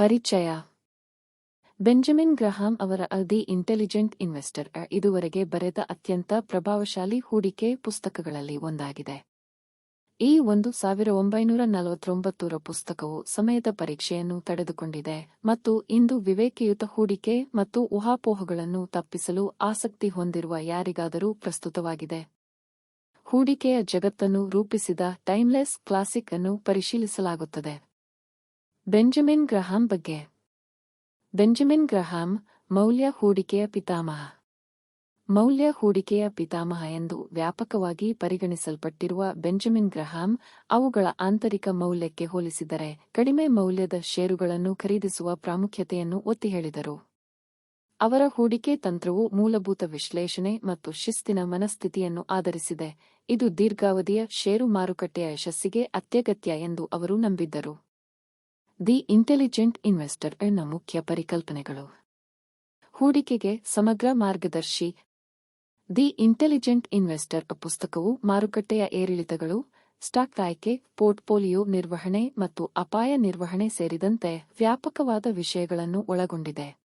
ಪರಿಚಯ. Benjamin Graham ಅವರ the intelligent investor ಇದುವರೆಗೆ ಬರೆದ ಅತ್ಯಂತ ಪ್ರಭಾವಶಾಲಿ ಹೂಡಿಕೆ ಪುಸ್ತಕಗಳಲ್ಲಿ ಒಂದಾಗಿದೆ. ಈ ಒಂದು ಸಾವಿರ ಒಂಬೈನೂರ ನಲವತ್ತೊಂಬತ್ತರ ಪುಸ್ತಕವು ಸಮಯದ ಪರೀಕ್ಷೆಯನ್ನು ತಡೆದುಕೊಂಡಿದೆ ಮತ್ತು ಇಂದು ವಿವೇಕಯುತ ಹೂಡಿಕೆ ಮತ್ತು ಊಹಾಪೋಹಗಳನ್ನು ತಪ್ಪಿಸಲು ಆಸಕ್ತಿ ಹೊಂದಿರುವ ಯಾರಿಗಾದರೂ ಪ್ರಸ್ತುತವಾಗಿದೆ. ಹೂಡಿಕೆಯ ಜಗತ್ತನ್ನು ರೂಪಿಸಿದ ಟೈಮ್ಲೆಸ್ ಕ್ಲಾಸಿಕ್ ಅನ್ನು ಪರಿಶೀಲಿಸಲಾಗುತ್ತದೆ. ಬೆಂಜಮಿನ್ ಗ್ರಹಾಂ ಬಗ್ಗೆ. ಬೆಂಜಮಿನ್ ಗ್ರಹಾಂ ಮೌಲ್ಯ ಹೂಡಿಕೆಯ ಪಿತಾಮಹ. ಮೌಲ್ಯ ಹೂಡಿಕೆಯ ಪಿತಾಮಹ ಎಂದು ವ್ಯಾಪಕವಾಗಿ ಪರಿಗಣಿಸಲ್ಪಟ್ಟಿರುವ ಬೆಂಜಮಿನ್ ಗ್ರಹಾಂ ಅವುಗಳ ಆಂತರಿಕ ಮೌಲ್ಯಕ್ಕೆ ಹೋಲಿಸಿದರೆ ಕಡಿಮೆ ಮೌಲ್ಯದ ಷೇರುಗಳನ್ನು ಖರೀದಿಸುವ ಪ್ರಾಮುಖ್ಯತೆಯನ್ನು ಒತ್ತಿ ಹೇಳಿದರು ಅವರ ಹೂಡಿಕೆ ತಂತ್ರವು ಮೂಲಭೂತ ವಿಶ್ಲೇಷಣೆ ಮತ್ತು ಶಿಸ್ತಿನ ಮನಸ್ಥಿತಿಯನ್ನು ಆಧರಿಸಿದೆ. ಇದು ದೀರ್ಘಾವಧಿಯ ಷೇರು ಮಾರುಕಟ್ಟೆಯ ಯಶಸ್ಸಿಗೆ ಅತ್ಯಗತ್ಯ ಎಂದು ಅವರು ನಂಬಿದ್ದರು. ದಿ ಇಂಟೆಲಿಜೆಂಟ್ ಇನ್ವೆಸ್ಟರ್ ಎನ್ನ ಮುಖ್ಯ ಪರಿಕಲ್ಪನೆಗಳು. ಹೂಡಿಕೆಗೆ ಸಮಗ್ರ ಮಾರ್ಗದರ್ಶಿ. ದಿ ಇಂಟೆಲಿಜೆಂಟ್ ಇನ್ವೆಸ್ಟರ್ ಪುಸ್ತಕವು ಮಾರುಕಟ್ಟೆಯ ಏರಿಳಿತಗಳು, ಸ್ಟಾಕ್ ಆಯ್ಕೆ, ಪೋರ್ಟ್ಫೋಲಿಯೋ ನಿರ್ವಹಣೆ ಮತ್ತು ಅಪಾಯ ನಿರ್ವಹಣೆ ಸೇರಿದಂತೆ ವ್ಯಾಪಕವಾದ ವಿಷಯಗಳನ್ನು ಒಳಗೊಂಡಿದೆ.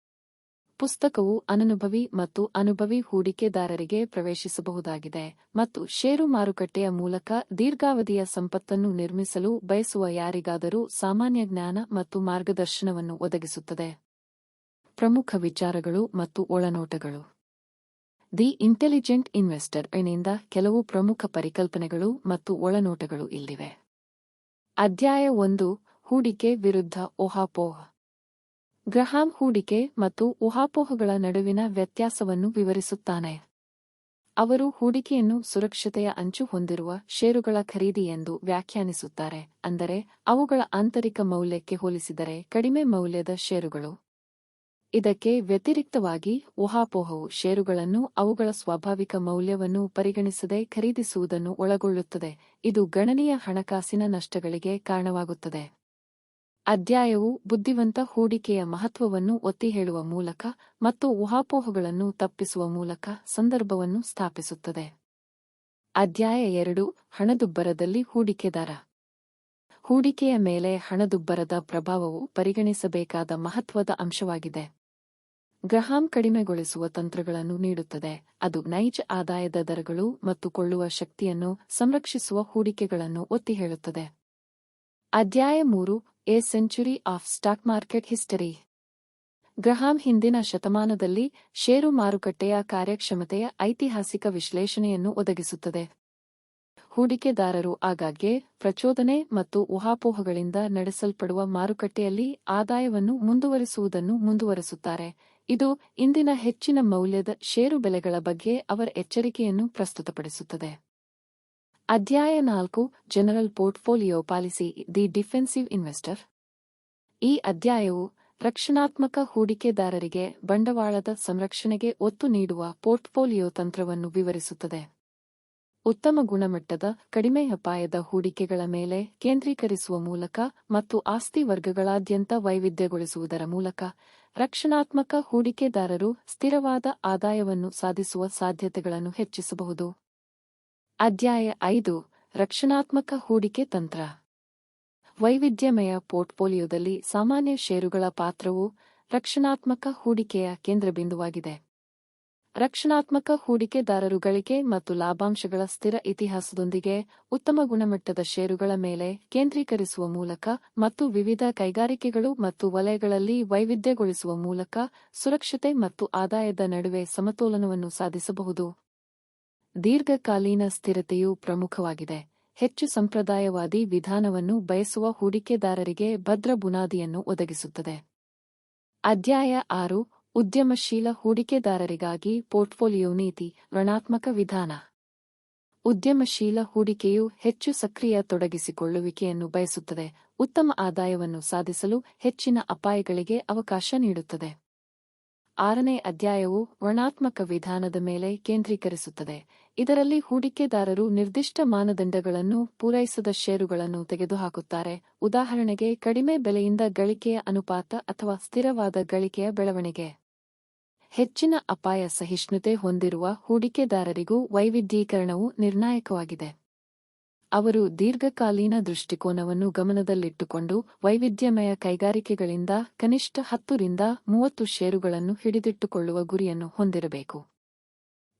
ಪುಸ್ತಕವು ಅನನುಭವಿ ಮತ್ತು ಅನುಭವಿ ಹೂಡಿಕೆದಾರರಿಗೆ ಪ್ರವೇಶಿಸಬಹುದಾಗಿದೆ ಮತ್ತು ಷೇರು ಮಾರುಕಟ್ಟೆಯ ಮೂಲಕ ದೀರ್ಘಾವಧಿಯ ಸಂಪತ್ತನ್ನು ನಿರ್ಮಿಸಲು ಬಯಸುವ ಯಾರಿಗಾದರೂ ಸಾಮಾನ್ಯ ಜ್ಞಾನ ಮತ್ತು ಮಾರ್ಗದರ್ಶನವನ್ನು ಒದಗಿಸುತ್ತದೆ. ಪ್ರಮುಖ ವಿಚಾರಗಳು ಮತ್ತು ಒಳನೋಟಗಳು. ದಿ ಇಂಟೆಲಿಜೆಂಟ್ ಇನ್ವೆಸ್ಟರ್ ಎನಿಂದ ಕೆಲವು ಪ್ರಮುಖ ಪರಿಕಲ್ಪನೆಗಳು ಮತ್ತು ಒಳನೋಟಗಳು ಇಲ್ಲಿವೆ. ಅಧ್ಯಾಯ ಒಂದು, ಹೂಡಿಕೆ ವಿರುದ್ಧ ಓಹಾಪೋಹ ಗ್ರಹಾಂ ಹೂಡಿಕೆ ಮತ್ತು ಊಹಾಪೋಹಗಳ ನಡುವಿನ ವ್ಯತ್ಯಾಸವನ್ನು ವಿವರಿಸುತ್ತಾನೆ. ಅವರು ಹೂಡಿಕೆಯನ್ನು ಸುರಕ್ಷತೆಯ ಅಂಚು ಹೊಂದಿರುವ ಷೇರುಗಳ ಖರೀದಿ ಎಂದು ವ್ಯಾಖ್ಯಾನಿಸುತ್ತಾರೆ, ಅಂದರೆ ಅವುಗಳ ಆಂತರಿಕ ಮೌಲ್ಯಕ್ಕೆ ಹೋಲಿಸಿದರೆ ಕಡಿಮೆ ಮೌಲ್ಯದ ಷೇರುಗಳು. ಇದಕ್ಕೆ ವ್ಯತಿರಿಕ್ತವಾಗಿ ಊಹಾಪೋಹವು ಷೇರುಗಳನ್ನು ಅವುಗಳ ಸ್ವಾಭಾವಿಕ ಮೌಲ್ಯವನ್ನು ಪರಿಗಣಿಸದೆ ಖರೀದಿಸುವುದನ್ನು ಒಳಗೊಳ್ಳುತ್ತದೆ, ಇದು ಗಣನೀಯ ಹಣಕಾಸಿನ ನಷ್ಟಗಳಿಗೆ ಕಾರಣವಾಗುತ್ತದೆ. ಅಧ್ಯಾಯವು ಬುದ್ಧಿವಂತ ಹೂಡಿಕೆಯ ಮಹತ್ವವನ್ನು ಒತ್ತಿ ಹೇಳುವ ಮೂಲಕ ಮತ್ತು ಊಹಾಪೋಹಗಳನ್ನು ತಪ್ಪಿಸುವ ಮೂಲಕ ಸಂದರ್ಭವನ್ನು ಸ್ಥಾಪಿಸುತ್ತದೆ. ಅಧ್ಯಾಯ ಎರಡು, ಹಣದುಬ್ಬರದಲ್ಲಿ ಹೂಡಿಕೆದಾರ. ಹೂಡಿಕೆಯ ಮೇಲೆ ಹಣದುಬ್ಬರದ ಪ್ರಭಾವವು ಪರಿಗಣಿಸಬೇಕಾದ ಮಹತ್ವದ ಅಂಶವಾಗಿದೆ. ಗ್ರಹಾಂ ಕಡಿಮೆಗೊಳಿಸುವ ತಂತ್ರಗಳನ್ನು ನೀಡುತ್ತದೆ. ಅದು ನೈಜ ಆದಾಯದ ದರಗಳು ಮತ್ತು ಕೊಳ್ಳುವ ಶಕ್ತಿಯನ್ನು ಸಂರಕ್ಷಿಸುವ ಹೂಡಿಕೆಗಳನ್ನು ಒತ್ತಿ ಹೇಳುತ್ತದೆ. ಅಧ್ಯಾಯ ಮೂರು a century of stock market history. Graham ಹಿಂದಿನ ಶತಮಾನದಲ್ಲಿ ಷೇರು ಮಾರುಕಟ್ಟೆಯ ಕಾರ್ಯಕ್ಷಮತೆಯ ಐತಿಹಾಸಿಕ ವಿಶ್ಲೇಷಣೆಯನ್ನು ಒದಗಿಸುತ್ತದೆ. ಹೂಡಿಕೆದಾರರು ಆಗಾಗ್ಗೆ ಪ್ರಚೋದನೆ ಮತ್ತು ಊಹಾಪೋಹಗಳಿಂದ ನಡೆಸಲ್ಪಡುವ ಮಾರುಕಟ್ಟೆಯಲ್ಲಿ ಆದಾಯವನ್ನು ಮುಂದುವರಿಸುವುದನ್ನು ಮುಂದುವರೆಸುತ್ತಾರೆ. ಇದು ಇಂದಿನ ಹೆಚ್ಚಿನ ಮೌಲ್ಯದ ಷೇರು ಬೆಲೆಗಳ ಬಗ್ಗೆ ಅವರ ಎಚ್ಚರಿಕೆಯನ್ನು ಪ್ರಸ್ತುತಪಡಿಸುತ್ತದೆ. ಅಧ್ಯಾಯ ನಾಲ್ಕು general portfolio policy the defensive investor ಈ ಅಧ್ಯಾಯವು ರಕ್ಷಣಾತ್ಮಕ ಹೂಡಿಕೆದಾರರಿಗೆ ಬಂಡವಾಳದ ಸಂರಕ್ಷಣೆಗೆ ಒತ್ತು ನೀಡುವ ಪೋರ್ಟ್ಫೋಲಿಯೋ ತಂತ್ರವನ್ನು ವಿವರಿಸುತ್ತದೆ. ಉತ್ತಮ ಗುಣಮಟ್ಟದ, ಕಡಿಮೆ ಅಪಾಯದ ಹೂಡಿಕೆಗಳ ಮೇಲೆ ಕೇಂದ್ರೀಕರಿಸುವ ಮೂಲಕ ಮತ್ತು ಆಸ್ತಿ ವರ್ಗಗಳಾದ್ಯಂತ ವೈವಿಧ್ಯಗೊಳಿಸುವುದರ ಮೂಲಕ ರಕ್ಷಣಾತ್ಮಕ ಹೂಡಿಕೆದಾರರು ಸ್ಥಿರವಾದ ಆದಾಯವನ್ನು ಸಾಧಿಸುವ ಸಾಧ್ಯತೆಗಳನ್ನು ಹೆಚ್ಚಿಸಬಹುದು. ಅಧ್ಯಾಯ ಐದು, ರಕ್ಷಣಾತ್ಮಕ ಹೂಡಿಕೆ ತಂತ್ರ. ವೈವಿಧ್ಯಮಯ ಪೋರ್ಟ್ಫೋಲಿಯೋದಲ್ಲಿ ಸಾಮಾನ್ಯ ಷೇರುಗಳ ಪಾತ್ರವು ರಕ್ಷಣಾತ್ಮಕ ಹೂಡಿಕೆಯ ಕೇಂದ್ರಬಿಂದುವಾಗಿದೆ. ರಕ್ಷಣಾತ್ಮಕ ಹೂಡಿಕೆದಾರರು ಗಳಿಕೆ ಮತ್ತು ಲಾಭಾಂಶಗಳ ಸ್ಥಿರ ಇತಿಹಾಸದೊಂದಿಗೆ ಉತ್ತಮ ಗುಣಮಟ್ಟದ ಷೇರುಗಳ ಮೇಲೆ ಕೇಂದ್ರೀಕರಿಸುವ ಮೂಲಕ ಮತ್ತು ವಿವಿಧ ಕೈಗಾರಿಕೆಗಳು ಮತ್ತು ವಲಯಗಳಲ್ಲಿ ವೈವಿಧ್ಯಗೊಳಿಸುವ ಮೂಲಕ ಸುರಕ್ಷತೆ ಮತ್ತು ಆದಾಯದ ನಡುವೆ ಸಮತೋಲನವನ್ನು ಸಾಧಿಸಬಹುದು. ದೀರ್ಘಕಾಲೀನ ಸ್ಥಿರತೆಯು ಪ್ರಮುಖವಾಗಿದೆ. ಹೆಚ್ಚು ಸಂಪ್ರದಾಯವಾದಿ ವಿಧಾನವನ್ನು ಬಯಸುವ ಹೂಡಿಕೆದಾರರಿಗೆ ಭದ್ರ ಬುನಾದಿಯನ್ನು ಒದಗಿಸುತ್ತದೆ. ಅಧ್ಯಾಯ ಆರು, ಉದ್ಯಮಶೀಲ ಹೂಡಿಕೆದಾರರಿಗಾಗಿ ಪೋರ್ಟ್ಫೋಲಿಯೋ ನೀತಿ, ಋಣಾತ್ಮಕ ವಿಧಾನ. ಉದ್ಯಮಶೀಲ ಹೂಡಿಕೆಯು ಹೆಚ್ಚು ಸಕ್ರಿಯ ತೊಡಗಿಸಿಕೊಳ್ಳುವಿಕೆಯನ್ನು ಬಯಸುತ್ತದೆ, ಉತ್ತಮ ಆದಾಯವನ್ನು ಸಾಧಿಸಲು ಹೆಚ್ಚಿನ ಅಪಾಯಗಳಿಗೆ ಅವಕಾಶ ನೀಡುತ್ತದೆ. ಆರನೇ ಅಧ್ಯಾಯವು ವರ್ಣಾತ್ಮಕ ವಿಧಾನದ ಮೇಲೆ ಕೇಂದ್ರೀಕರಿಸುತ್ತದೆ. ಇದರಲ್ಲಿ ಹೂಡಿಕೆದಾರರು ನಿರ್ದಿಷ್ಟ ಮಾನದಂಡಗಳನ್ನು ಪೂರೈಸದ ಷೇರುಗಳನ್ನು ತೆಗೆದುಹಾಕುತ್ತಾರೆ. ಉದಾಹರಣೆಗೆ, ಕಡಿಮೆ ಬೆಲೆಯಿಂದ ಗಳಿಕೆಯ ಅನುಪಾತ ಅಥವಾ ಸ್ಥಿರವಾದ ಗಳಿಕೆಯ ಬೆಳವಣಿಗೆ. ಹೆಚ್ಚಿನ ಅಪಾಯ ಸಹಿಷ್ಣುತೆ ಹೊಂದಿರುವ ಹೂಡಿಕೆದಾರರಿಗೂ ವೈವಿಧ್ಯೀಕರಣವು ನಿರ್ಣಾಯಕವಾಗಿದೆ. ಅವರು ದೀರ್ಘಕಾಲೀನ ದೃಷ್ಟಿಕೋನವನ್ನು ಗಮನದಲ್ಲಿಟ್ಟುಕೊಂಡು ವೈವಿಧ್ಯಮಯ ಕೈಗಾರಿಕೆಗಳಿಂದ ಕನಿಷ್ಠ ಹತ್ತರಿಂದ ಮೂವತ್ತು ಷೇರುಗಳನ್ನು ಹಿಡಿದಿಟ್ಟುಕೊಳ್ಳುವ ಗುರಿಯನ್ನು ಹೊಂದಿರಬೇಕು.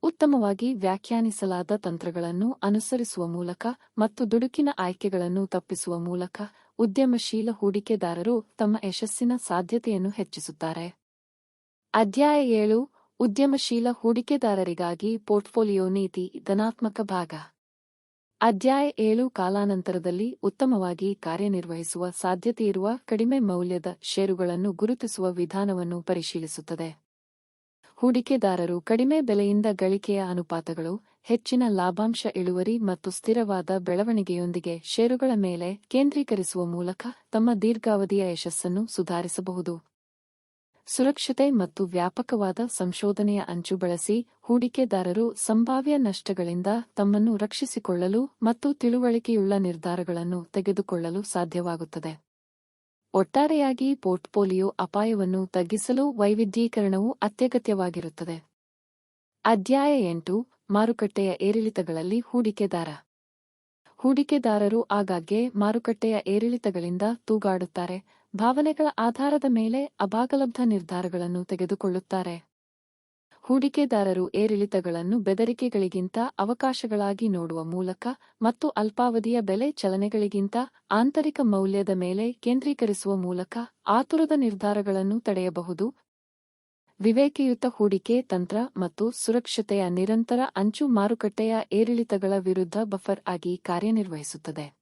ಉತ್ತಮವಾಗಿ ವ್ಯಾಖ್ಯಾನಿಸಲಾದ ತಂತ್ರಗಳನ್ನು ಅನುಸರಿಸುವ ಮೂಲಕ ಮತ್ತು ದುಡುಕಿನ ಆಯ್ಕೆಗಳನ್ನು ತಪ್ಪಿಸುವ ಮೂಲಕ ಉದ್ಯಮಶೀಲ ಹೂಡಿಕೆದಾರರು ತಮ್ಮ ಯಶಸ್ಸಿನ ಸಾಧ್ಯತೆಯನ್ನು ಹೆಚ್ಚಿಸುತ್ತಾರೆ. ಅಧ್ಯಾಯ ಏಳು, ಉದ್ಯಮಶೀಲ ಹೂಡಿಕೆದಾರರಿಗಾಗಿ ಪೋರ್ಟ್ಫೋಲಿಯೋ ನೀತಿ ಧನಾತ್ಮಕ ಭಾಗ. ಅಧ್ಯಾಯ ಏಳು ಕಾಲಾನಂತರದಲ್ಲಿ ಉತ್ತಮವಾಗಿ ಕಾರ್ಯನಿರ್ವಹಿಸುವ ಸಾಧ್ಯತೆಯಿರುವ ಕಡಿಮೆ ಮೌಲ್ಯದ ಷೇರುಗಳನ್ನು ಗುರುತಿಸುವ ವಿಧಾನವನ್ನು ಪರಿಶೀಲಿಸುತ್ತದೆ. ಹೂಡಿಕೆದಾರರು ಕಡಿಮೆ ಬೆಲೆಯಿಂದ ಗಳಿಕೆಯ ಅನುಪಾತಗಳು, ಹೆಚ್ಚಿನ ಲಾಭಾಂಶ ಇಳುವರಿ ಮತ್ತು ಸ್ಥಿರವಾದ ಬೆಳವಣಿಗೆಯೊಂದಿಗೆ ಷೇರುಗಳ ಮೇಲೆ ಕೇಂದ್ರೀಕರಿಸುವ ಮೂಲಕ ತಮ್ಮ ದೀರ್ಘಾವಧಿಯ ಯಶಸ್ಸನ್ನು ಸುಧಾರಿಸಬಹುದು. ಸುರಕ್ಷತೆ ಮತ್ತು ವ್ಯಾಪಕವಾದ ಸಂಶೋಧನೆಯ ಅಂಚು ಬಳಸಿ ಹೂಡಿಕೆದಾರರು ಸಂಭಾವ್ಯ ನಷ್ಟಗಳಿಂದ ತಮ್ಮನ್ನು ರಕ್ಷಿಸಿಕೊಳ್ಳಲು ಮತ್ತು ತಿಳುವಳಿಕೆಯುಳ್ಳ ನಿರ್ಧಾರಗಳನ್ನು ತೆಗೆದುಕೊಳ್ಳಲು ಸಾಧ್ಯವಾಗುತ್ತದೆ. ಒಟ್ಟಾರೆಯಾಗಿ ಪೋರ್ಟ್ಫೋಲಿಯೋ ಅಪಾಯವನ್ನು ತಗ್ಗಿಸಲು ವೈವಿಧ್ಯೀಕರಣವು ಅತ್ಯಗತ್ಯವಾಗಿರುತ್ತದೆ. ಅಧ್ಯಾಯ ಎಂಟು, ಮಾರುಕಟ್ಟೆಯ ಏರಿಳಿತಗಳಲ್ಲಿ ಹೂಡಿಕೆದಾರ. ಹೂಡಿಕೆದಾರರು ಆಗಾಗ್ಗೆ ಮಾರುಕಟ್ಟೆಯ ಏರಿಳಿತಗಳಿಂದ ತೂಗಾಡುತ್ತಾರೆ ಭಾವನೆಗಳ ಆಧಾರದ ಮೇಲೆ ಅಭಾಗಲಬ್ಧ ನಿರ್ಧಾರಗಳನ್ನು ತೆಗೆದುಕೊಳ್ಳುತ್ತಾರೆ. ಹೂಡಿಕೆದಾರರು ಏರಿಳಿತಗಳನ್ನು ಬೆದರಿಕೆಗಳಿಗಿಂತ ಅವಕಾಶಗಳಾಗಿ ನೋಡುವ ಮೂಲಕ ಮತ್ತು ಅಲ್ಪಾವಧಿಯ ಬೆಲೆ ಚಲನೆಗಳಿಗಿಂತ ಆಂತರಿಕ ಮೌಲ್ಯದ ಮೇಲೆ ಕೇಂದ್ರೀಕರಿಸುವ ಮೂಲಕ ಆತುರದ ನಿರ್ಧಾರಗಳನ್ನು ತಡೆಯಬಹುದು. ವಿವೇಕಯುತ ಹೂಡಿಕೆ ತಂತ್ರ ಮತ್ತು ಸುರಕ್ಷತೆಯ ನಿರಂತರ ಅಂಚು ಮಾರುಕಟ್ಟೆಯ ಏರಿಳಿತಗಳ ವಿರುದ್ಧ ಬಫರ್ ಆಗಿ ಕಾರ್ಯನಿರ್ವಹಿಸುತ್ತದೆ.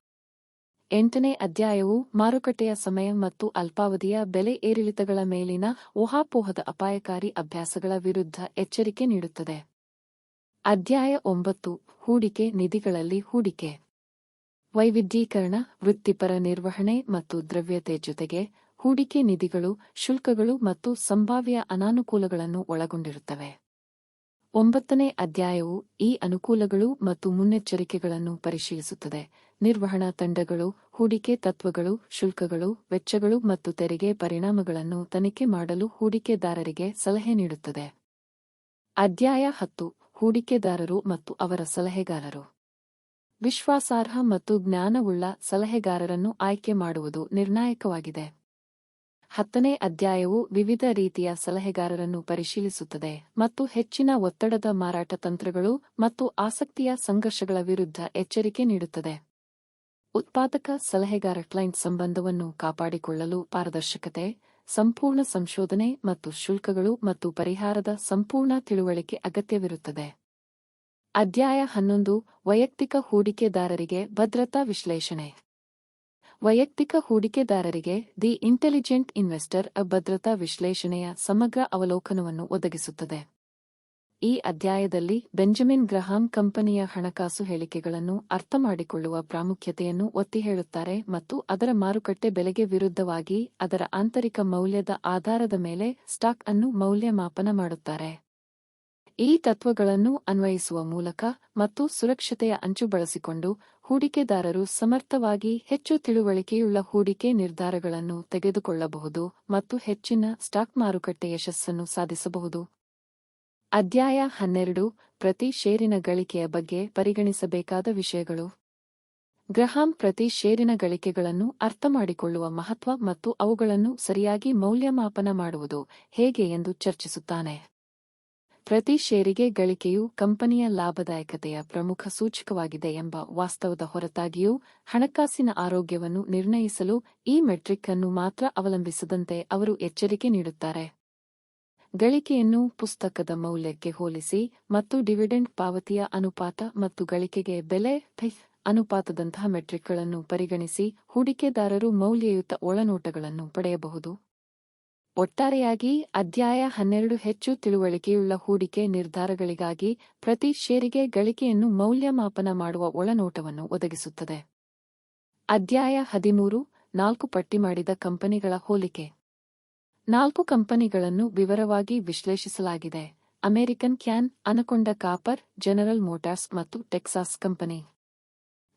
ಎಂಟನೇ ಅಧ್ಯಾಯವು ಮಾರುಕಟ್ಟೆಯ ಸಮಯ ಮತ್ತು ಅಲ್ಪಾವಧಿಯ ಬೆಲೆ ಏರಿಳಿತಗಳ ಮೇಲಿನ ಊಹಾಪೋಹದ ಅಪಾಯಕಾರಿ ಅಭ್ಯಾಸಗಳ ವಿರುದ್ಧ ಎಚ್ಚರಿಕೆ ನೀಡುತ್ತದೆ. ಅಧ್ಯಾಯ ಒಂಬತ್ತು, ಹೂಡಿಕೆ ನಿಧಿಗಳಲ್ಲಿ ಹೂಡಿಕೆ. ವೈವಿಧ್ಯೀಕರಣ, ವೃತ್ತಿಪರ ನಿರ್ವಹಣೆ ಮತ್ತು ದ್ರವ್ಯತೆ ಜೊತೆಗೆ ಹೂಡಿಕೆ ನಿಧಿಗಳು ಶುಲ್ಕಗಳು ಮತ್ತು ಸಂಭಾವ್ಯ ಅನಾನುಕೂಲಗಳನ್ನು ಒಳಗೊಂಡಿರುತ್ತವೆ. ಒಂಬತ್ತನೇ ಅಧ್ಯಾಯವು ಈ ಅನುಕೂಲಗಳು ಮತ್ತು ಮುನ್ನೆಚ್ಚರಿಕೆಗಳನ್ನು ಪರಿಶೀಲಿಸುತ್ತದೆ. ನಿರ್ವಹಣಾ ತಂಡಗಳು, ಹೂಡಿಕೆ ತತ್ವಗಳು, ಶುಲ್ಕಗಳು, ವೆಚ್ಚಗಳು ಮತ್ತು ತೆರಿಗೆ ಪರಿಣಾಮಗಳನ್ನು ತನಿಖೆ ಮಾಡಲು ಹೂಡಿಕೆದಾರರಿಗೆ ಸಲಹೆ ನೀಡುತ್ತದೆ. ಅಧ್ಯಾಯ ಹತ್ತು, ಹೂಡಿಕೆದಾರರು ಮತ್ತು ಅವರ ಸಲಹೆಗಾರರು. ವಿಶ್ವಾಸಾರ್ಹ ಮತ್ತು ಜ್ಞಾನವುಳ್ಳ ಸಲಹೆಗಾರರನ್ನು ಆಯ್ಕೆ ಮಾಡುವುದು ನಿರ್ಣಾಯಕವಾಗಿದೆ. ಹತ್ತನೇ ಅಧ್ಯಾಯವು ವಿವಿಧ ರೀತಿಯ ಸಲಹೆಗಾರರನ್ನು ಪರಿಶೀಲಿಸುತ್ತದೆ ಮತ್ತು ಹೆಚ್ಚಿನ ಒತ್ತಡದ ಮಾರಾಟ ತಂತ್ರಗಳು ಮತ್ತು ಆಸಕ್ತಿಯ ಸಂಘರ್ಷಗಳ ವಿರುದ್ಧ ಎಚ್ಚರಿಕೆ ನೀಡುತ್ತದೆ. ಉತ್ಪಾದಕ ಸಲಹೆಗಾರ ಕ್ಲೈಂಟ್ ಸಂಬಂಧವನ್ನು ಕಾಪಾಡಿಕೊಳ್ಳಲು ಪಾರದರ್ಶಕತೆ, ಸಂಪೂರ್ಣ ಸಂಶೋಧನೆ ಮತ್ತು ಶುಲ್ಕಗಳು ಮತ್ತು ಪರಿಹಾರದ ಸಂಪೂರ್ಣ ತಿಳುವಳಿಕೆ ಅಗತ್ಯವಿರುತ್ತದೆ. ಅಧ್ಯಾಯ ಹನ್ನೊಂದು, ವೈಯಕ್ತಿಕ ಹೂಡಿಕೆದಾರರಿಗೆ ಭದ್ರತಾ ವಿಶ್ಲೇಷಣೆ. ವೈಯಕ್ತಿಕ ಹೂಡಿಕೆದಾರರಿಗೆ ದಿ ಇಂಟೆಲಿಜೆಂಟ್ ಇನ್ವೆಸ್ಟರ್ ಭದ್ರತಾ ವಿಶ್ಲೇಷಣೆಯ ಸಮಗ್ರ ಅವಲೋಕನವನ್ನು ಒದಗಿಸುತ್ತದೆ. ಈ ಅಧ್ಯಾಯದಲ್ಲಿ ಬೆಂಜಮಿನ್ ಗ್ರಹಾಂ ಕಂಪನಿಯ ಹಣಕಾಸು ಹೇಳಿಕೆಗಳನ್ನು ಅರ್ಥಮಾಡಿಕೊಳ್ಳುವ ಪ್ರಾಮುಖ್ಯತೆಯನ್ನು ಒತ್ತಿ ಹೇಳುತ್ತಾರೆ ಮತ್ತು ಅದರ ಮಾರುಕಟ್ಟೆ ಬೆಲೆಗೆ ವಿರುದ್ಧವಾಗಿ ಅದರ ಆಂತರಿಕ ಮೌಲ್ಯದ ಆಧಾರದ ಮೇಲೆ ಸ್ಟಾಕ್ ಅನ್ನು ಮೌಲ್ಯಮಾಪನ ಮಾಡುತ್ತಾರೆ. ಈ ತತ್ವಗಳನ್ನು ಅನ್ವಯಿಸುವ ಮೂಲಕ ಮತ್ತು ಸುರಕ್ಷತೆಯ ಅಂಚು ಬಳಸಿಕೊಂಡು ಹೂಡಿಕೆದಾರರು ಸಮರ್ಥವಾಗಿ ಹೆಚ್ಚು ತಿಳುವಳಿಕೆಯುಳ್ಳ ಹೂಡಿಕೆ ನಿರ್ಧಾರಗಳನ್ನು ತೆಗೆದುಕೊಳ್ಳಬಹುದು ಮತ್ತು ಹೆಚ್ಚಿನ ಸ್ಟಾಕ್ ಮಾರುಕಟ್ಟೆ ಯಶಸ್ಸನ್ನು ಸಾಧಿಸಬಹುದು. ಅಧ್ಯಾಯ ಹನ್ನೆರಡು, ಪ್ರತಿ ಷೇರಿನ ಗಳಿಕೆಯ ಬಗ್ಗೆ ಪರಿಗಣಿಸಬೇಕಾದ ವಿಷಯಗಳು. ಗ್ರಹಾಂ ಪ್ರತಿ ಷೇರಿನ ಗಳಿಕೆಗಳನ್ನು ಅರ್ಥಮಾಡಿಕೊಳ್ಳುವ ಮಹತ್ವ ಮತ್ತು ಅವುಗಳನ್ನು ಸರಿಯಾಗಿ ಮೌಲ್ಯಮಾಪನ ಮಾಡುವುದು ಹೇಗೆ ಎಂದು ಚರ್ಚಿಸುತ್ತಾನೆ. ಪ್ರತಿ ಷೇರಿಗೆ ಗಳಿಕೆಯು ಕಂಪನಿಯ ಲಾಭದಾಯಕತೆಯ ಪ್ರಮುಖ ಸೂಚಕವಾಗಿದೆ ಎಂಬ ವಾಸ್ತವದ ಹೊರತಾಗಿಯೂ ಹಣಕಾಸಿನ ಆರೋಗ್ಯವನ್ನು ನಿರ್ಣಯಿಸಲು ಈ ಮೆಟ್ರಿಕ್ ಅನ್ನು ಮಾತ್ರ ಅವಲಂಬಿಸದಂತೆ ಅವರು ಎಚ್ಚರಿಕೆ ನೀಡುತ್ತಾರೆ. ಗಳಿಕೆಯನ್ನು ಪುಸ್ತಕದ ಮೌಲ್ಯಕ್ಕೆ ಹೋಲಿಸಿ ಮತ್ತು ಡಿವಿಡೆಂಡ್ ಪಾವತಿಯ ಅನುಪಾತ ಮತ್ತು ಗಳಿಕೆಗೆ ಬೆಲೆ ಅನುಪಾತದಂತಹ ಮೆಟ್ರಿಕ್ಗಳನ್ನು ಪರಿಗಣಿಸಿ ಹೂಡಿಕೆದಾರರು ಮೌಲ್ಯಯುತ ಒಳನೋಟಗಳನ್ನು ಪಡೆಯಬಹುದು. ಒಟ್ಟಾರೆಯಾಗಿ ಅಧ್ಯಾಯ ಹನ್ನೆರಡು ಹೆಚ್ಚು ತಿಳುವಳಿಕೆಯುಳ್ಳ ಹೂಡಿಕೆ ನಿರ್ಧಾರಗಳಿಗಾಗಿ ಪ್ರತಿ ಷೇರಿಗೆ ಗಳಿಕೆಯನ್ನು ಮೌಲ್ಯಮಾಪನ ಮಾಡುವ ಒಳನೋಟವನ್ನು ಒದಗಿಸುತ್ತದೆ. ಅಧ್ಯಾಯ ಹದಿಮೂರು, ನಾಲ್ಕು ಪಟ್ಟಿ ಮಾಡಿದ ಕಂಪನಿಗಳ ಹೋಲಿಕೆ. ನಾಲ್ಕು ಕಂಪನಿಗಳನ್ನು ವಿವರವಾಗಿ ವಿಶ್ಲೇಷಿಸಲಾಗಿದೆ. American Can, Anaconda Copper, General Motors ಮತ್ತು ಟೆಕ್ಸಾಸ್ ಕಂಪನಿ.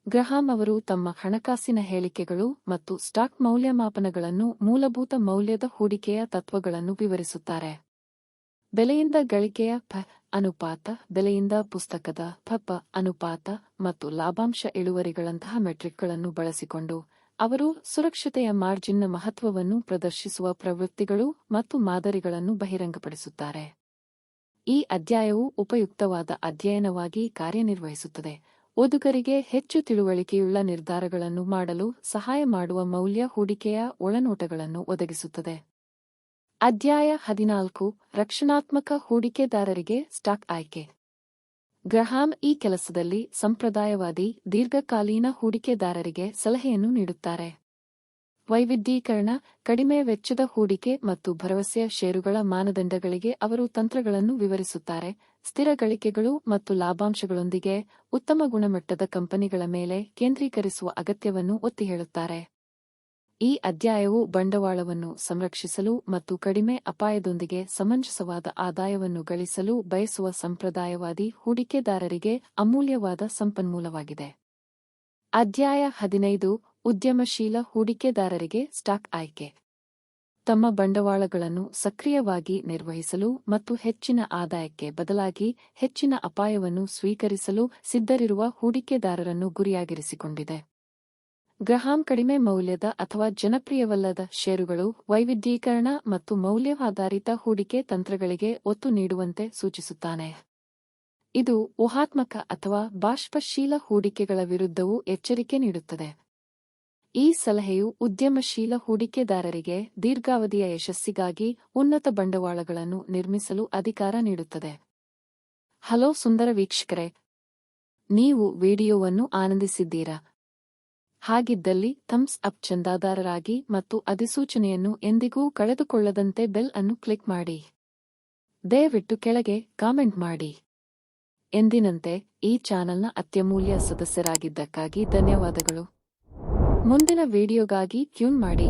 ಗ್ರಹಾಂ ಅವರು ತಮ್ಮ ಹಣಕಾಸಿನ ಹೇಳಿಕೆಗಳು ಮತ್ತು ಸ್ಟಾಕ್ ಮೌಲ್ಯಮಾಪನಗಳನ್ನು ಮೂಲಭೂತ ಮೌಲ್ಯದ ಹೂಡಿಕೆಯ ತತ್ವಗಳನ್ನು ವಿವರಿಸುತ್ತಾರೆ. ಬೆಲೆಯಿಂದ ಗಳಿಕೆಯ ಫ ಅನುಪಾತ, ಬೆಲೆಯಿಂದ ಪುಸ್ತಕದ ಫಪ ಅನುಪಾತ ಮತ್ತು ಲಾಭಾಂಶ ಇಳುವರಿಗಳಂತಹ ಮೆಟ್ರಿಕ್ಗಳನ್ನು ಬಳಸಿಕೊಂಡು, ಅವರು ಸುರಕ್ಷತೆಯ ಮಾರ್ಜಿನ್ನ ಮಹತ್ವವನ್ನು ಪ್ರದರ್ಶಿಸುವ ಪ್ರವೃತ್ತಿಗಳು ಮತ್ತು ಮಾದರಿಗಳನ್ನು ಬಹಿರಂಗಪಡಿಸುತ್ತಾರೆ. ಈ ಅಧ್ಯಾಯವು ಉಪಯುಕ್ತವಾದ ಅಧ್ಯಯನವಾಗಿ ಕಾರ್ಯನಿರ್ವಹಿಸುತ್ತದೆ. ಓದುಗರಿಗೆ ಹೆಚ್ಚು ತಿಳುವಳಿಕೆಯುಳ್ಳ ನಿರ್ಧಾರಗಳನ್ನು ಮಾಡಲು ಸಹಾಯ ಮಾಡುವ ಮೌಲ್ಯ ಹೂಡಿಕೆಯ ಒಳನೋಟಗಳನ್ನು ಒದಗಿಸುತ್ತದೆ. ಅಧ್ಯಾಯ ಹದಿನಾಲ್ಕು, ರಕ್ಷಣಾತ್ಮಕ ಹೂಡಿಕೆದಾರರಿಗೆ ಸ್ಟಾಕ್ ಆಯ್ಕೆ. ಗ್ರಹಾಂ ಈ ಕೆಲಸದಲ್ಲಿ ಸಂಪ್ರದಾಯವಾದಿ, ದೀರ್ಘಕಾಲೀನ ಹೂಡಿಕೆದಾರರಿಗೆ ಸಲಹೆಯನ್ನು ನೀಡುತ್ತಾರೆ. ವೈವಿಧ್ಯೀಕರಣ, ಕಡಿಮೆ ವೆಚ್ಚದ ಹೂಡಿಕೆ ಮತ್ತು ಭರವಸೆಯ ಷೇರುಗಳ ಮಾನದಂಡಗಳಿಗೆ ಅವರು ತಂತ್ರಗಳನ್ನು ವಿವರಿಸುತ್ತಾರೆ. ಸ್ಥಿರ ಗಳಿಕೆಗಳು ಮತ್ತು ಲಾಭಾಂಶಗಳೊಂದಿಗೆ ಉತ್ತಮ ಗುಣಮಟ್ಟದ ಕಂಪನಿಗಳ ಮೇಲೆ ಕೇಂದ್ರೀಕರಿಸುವ ಅಗತ್ಯವನ್ನು ಒತ್ತಿ ಹೇಳುತ್ತಾರೆ ಈ ಅಧ್ಯಾಯವು ಬಂಡವಾಳವನ್ನು ಸಂರಕ್ಷಿಸಲು ಮತ್ತು ಕಡಿಮೆ ಅಪಾಯದೊಂದಿಗೆ ಸಮಂಜಸವಾದ ಆದಾಯವನ್ನು ಗಳಿಸಲು ಬಯಸುವ ಸಂಪ್ರದಾಯವಾದಿ ಹೂಡಿಕೆದಾರರಿಗೆ ಅಮೂಲ್ಯವಾದ ಸಂಪನ್ಮೂಲವಾಗಿದೆ. ಅಧ್ಯಾಯ ಹದಿನೈದು ಉದ್ಯಮಶೀಲ ಹೂಡಿಕೆದಾರರಿಗೆ ಸ್ಟಾಕ್ ಆಯ್ಕೆ. ತಮ್ಮ ಬಂಡವಾಳಗಳನ್ನು ಸಕ್ರಿಯವಾಗಿ ನಿರ್ವಹಿಸಲು ಮತ್ತು ಹೆಚ್ಚಿನ ಆದಾಯಕ್ಕೆ ಬದಲಾಗಿ ಹೆಚ್ಚಿನ ಅಪಾಯವನ್ನು ಸ್ವೀಕರಿಸಲು ಸಿದ್ಧರಿರುವ ಹೂಡಿಕೆದಾರರನ್ನು ಗುರಿಯಾಗಿರಿಸಿಕೊಂಡಿದೆ. ಗ್ರಹಾಂ ಕಡಿಮೆ ಮೌಲ್ಯದ ಅಥವಾ ಜನಪ್ರಿಯವಲ್ಲದ ಷೇರುಗಳು ವೈವಿಧ್ಯೀಕರಣ ಮತ್ತು ಮೌಲ್ಯವಾಧಾರಿತ ಹೂಡಿಕೆ ತಂತ್ರಗಳಿಗೆ ಒತ್ತು ನೀಡುವಂತೆ ಸೂಚಿಸುತ್ತಾನೆ. ಇದು ಊಹಾತ್ಮಕ ಅಥವಾ ಬಾಷ್ಪಶೀಲ ಹೂಡಿಕೆಗಳ ವಿರುದ್ಧವೂ ಎಚ್ಚರಿಕೆ ನೀಡುತ್ತದೆ. ಈ ಸಲಹೆಯು ಉದ್ಯಮಶೀಲ ಹೂಡಿಕೆದಾರರಿಗೆ ದೀರ್ಘಾವಧಿಯ ಯಶಸ್ಸಿಗಾಗಿ ಉನ್ನತ ಬಂಡವಾಳಗಳನ್ನು ನಿರ್ಮಿಸಲು ಅಧಿಕಾರ ನೀಡುತ್ತದೆ. ಹಲೋ ಸುಂದರ ವೀಕ್ಷಕರೇ, ನೀವು ವಿಡಿಯೋವನ್ನು ಆನಂದಿಸಿದ್ದೀರಾ? ಹಾಗಿದ್ದಲ್ಲಿ ಥಮ್ಸ್ ಅಪ್ ಚಂದಾದಾರರಾಗಿ ಮತ್ತು ಅಧಿಸೂಚನೆಯನ್ನು ಎಂದಿಗೂ ಕಳೆದುಕೊಳ್ಳದಂತೆ ಬೆಲ್ ಅನ್ನು ಕ್ಲಿಕ್ ಮಾಡಿ. ದಯವಿಟ್ಟು ಕೆಳಗೆ ಕಾಮೆಂಟ್ ಮಾಡಿ. ಎಂದಿನಂತೆ ಈ ಚಾನೆಲ್ನ ಅತ್ಯಮೂಲ್ಯ ಸದಸ್ಯರಾಗಿದ್ದಕ್ಕಾಗಿ ಧನ್ಯವಾದಗಳು. ಮುಂದಿನ ವಿಡಿಯೋಗಾಗಿ ಟ್ಯೂನ್ ಮಾಡಿ.